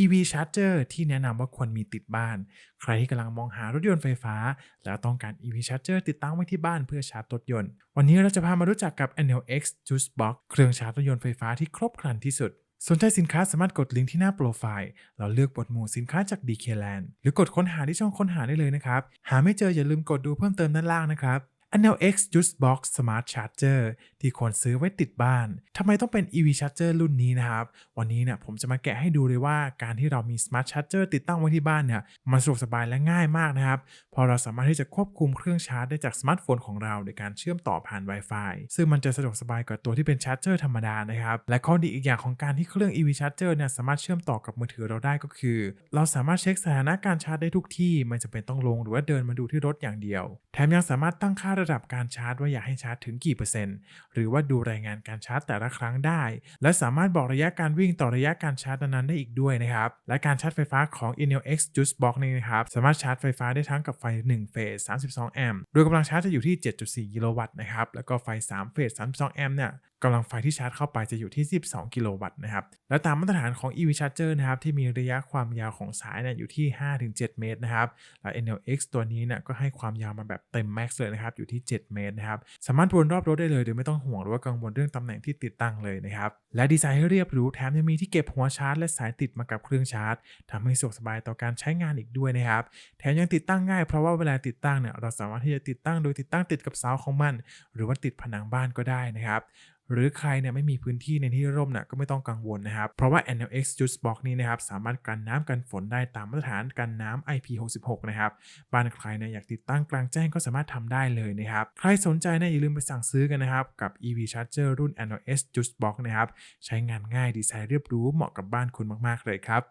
EV Charger ที่แนะนำว่าควรมีติดบ้าน ใครที่กำลังมองหารถยนต์ไฟฟ้า แล้วต้องการ EV Charger ติดตั้งไว้ที่บ้านเพื่อชาร์จรถยนต์ วันนี้เราจะพามารู้จักกับ NLX Juice Box เครื่องชาร์จรถยนต์ไฟฟ้าที่ครบครันที่สุด สนใจสินค้าสามารถกดลิงก์ที่หน้าโปรไฟล์ เราเลือกบทหมู่สินค้าจาก DKLand หรือกดค้นหาที่ช่องค้นหาได้เลยนะครับ หาไม่เจออย่าลืมกดดูเพิ่มเติมด้านล่างนะครับ NLX Juice Box Smart Charger ที่ควรซื้อไว้ติดบ้าน ทำไมต้องเป็น EV Charger รุ่นนี้นะครับ วันนี้เนี่ยผมจะมาแกะให้ดูเลยว่าการที่เรามี Smart Charger ติดตั้งไว้ที่บ้านเนี่ย มันสะดวกสบายและง่ายมากนะครับ พอเราสามารถที่จะควบคุมเครื่องชาร์จได้จากสมาร์ทโฟนของเราโดยการเชื่อมต่อผ่าน Wi-Fi ซึ่งมันจะสะดวกสบายกว่าตัวที่เป็นชาร์จเจอร์ธรรมดานะครับ และข้อดีอีกอย่างของการที่เครื่อง EV Charger เนี่ยสามารถเชื่อมต่อกับมือถือเราได้ก็คือ เราสามารถเช็คสถานะการชาร์จได้ทุกที่ไม่จำเป็นต้องลงหรือว่าเดินมาดูที่รถอย่างเดียว แถมยังสามารถตั้งค่าระดับการชาร์จว่าอยากให้ชาร์จถึงกี่เปอร์เซ็นต์ หรือว่าดูรายงานการชาร์จแต่ละครั้งได้ และสามารถบอกระยะการวิ่งต่อระยะการชาร์จนั้นๆได้อีกด้วยนะครับ และการชาร์จไฟฟ้าของ Enel X Juice Box นี่นะครับ สามารถชาร์จไฟฟ้าได้ทั้งกับไฟ1เฟส32 แอมป์ โดยกำลังชาร์จจะอยู่ที่ 7.4 กิโลวัตต์นะครับ แล้วก็ไฟ3เฟส32 แอมป์เนี่ยกำลังไฟที่ชาร์จเข้าไปจะอยู่ที่ 12 กิโลวัตต์นะครับ และตามมาตรฐานของ EV Charger นะครับที่มีระยะความยาวของสายเนี่ยอยู่ที่ 5-7 เมตรนะครับ และ NLX ตัวนี้เนี่ยก็ให้ความยาวมาแบบเต็มแม็กซ์เลยนะครับอยู่ที่ 7 เมตรนะครับสามารถวนรอบรถได้เลยโดยไม่ต้องห่วงหรือว่ากังวลเรื่องตำแหน่งที่ติดตั้งเลยนะครับและดีไซน์ให้เรียบหรูแถมยังมีที่เก็บหัวชาร์จ และสายติดมากับเครื่องชาร์จทำให้สะดวกสบายต่อการใช้งานอีกด้วยนะครับแถมยังติดตั้งง่ายเพราะว่าเวลาติดตั้งเนี่ยเราสามารถที่จะติดตั้งโดยติดตั้งติดกับเสาของมัน หรือว่าติดผนังบ้านก็ได้นะครับ หรือใครเนี่ยไม่มีพื้นที่ในที่ร่มเนี่ยก็ไม่ต้องกังวลนะครับ เพราะว่า NLX Juice Box นี้นะครับสามารถกันน้ำกันฝนได้ตามมาตรฐานกันน้ำ IP66 นะครับบ้านใครเนี่ยอยากติดตั้งกลางแจ้งก็สามารถทำได้เลยนะครับ ใครสนใจเนี่ยอย่าลืมไปสั่งซื้อกันนะครับ กับ EV Charger รุ่น NLX Juice Box นะครับใช้งานง่ายดีไซน์เรียบรู้เหมาะกับบ้านคุณมากๆเลยครับ